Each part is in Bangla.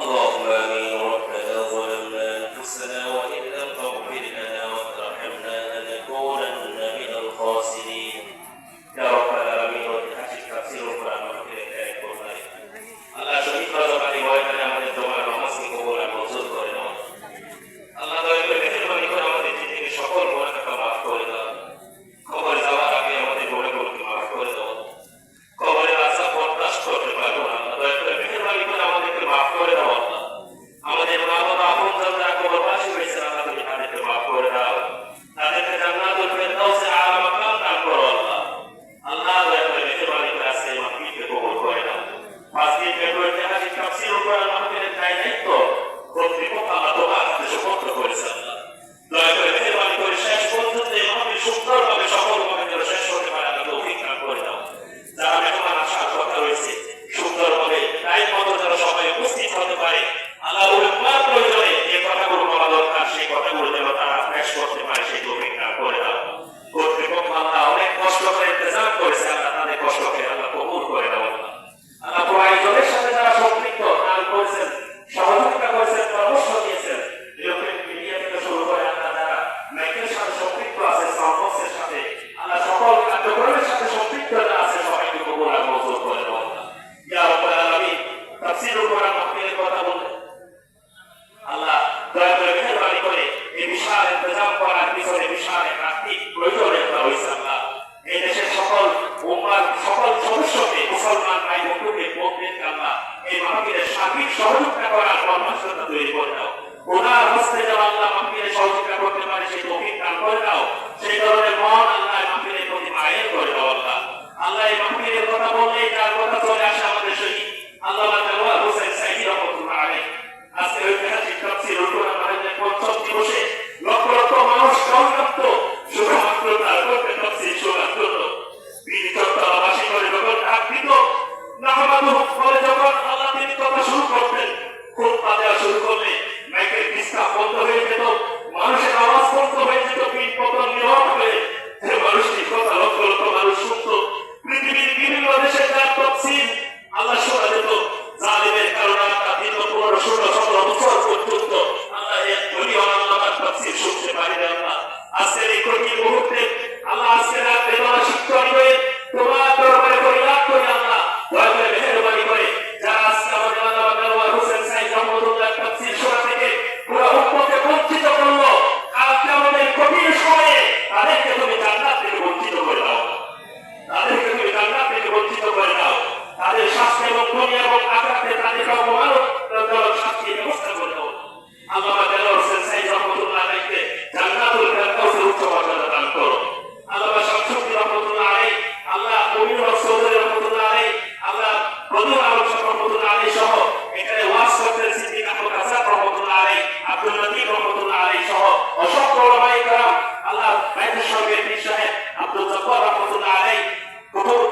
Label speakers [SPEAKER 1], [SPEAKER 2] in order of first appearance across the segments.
[SPEAKER 1] Oh. এগুলোতে হাদিস তাফসীর করার মাহফিলের দায় দায়িত্ব কর্তৃপক্ষ আল্লাহ তোমার সুপত্র করেছে আল্লাহ দয়া করে মেহরবানি করে শেষ পর্যন্ত এই মাহফিল সুন্দরভাবে সফলভাবে যেন শেষ হতে পারে আল্লাহ তৌফিক দান করে দাও যারা মেহমান আসার কথা রয়েছে সুন্দরভাবে টাইম মতো যেন সবাই উপস্থিত হতে পারে। সাড়ে রাত্রি প্রয়োজনে ইসলাম এই দেশের সকল উমরার সকল সদস্যকে, মুসলমান ভাই বন্ধুকে বন্ধের আল্লাহ এই মাহফিলের সার্বিক সহযোগিতা করার কর্মসূচিটা তৈরি করে দাও। ওনার হস্তে যেন আল্লাহ মাহফিলের সহযোগিতা করতে পারে সেই তফিক করে আল্লাহ তাফসীর শুনতে পারি না আল্লাহ আজকের এই কঠিন মুহূর্তে আল্লাহ আজকে রাত বেলা শিক্ষা নিবে তোমার দরবারে পরিলাপ করে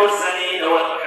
[SPEAKER 1] المرسلين والحمد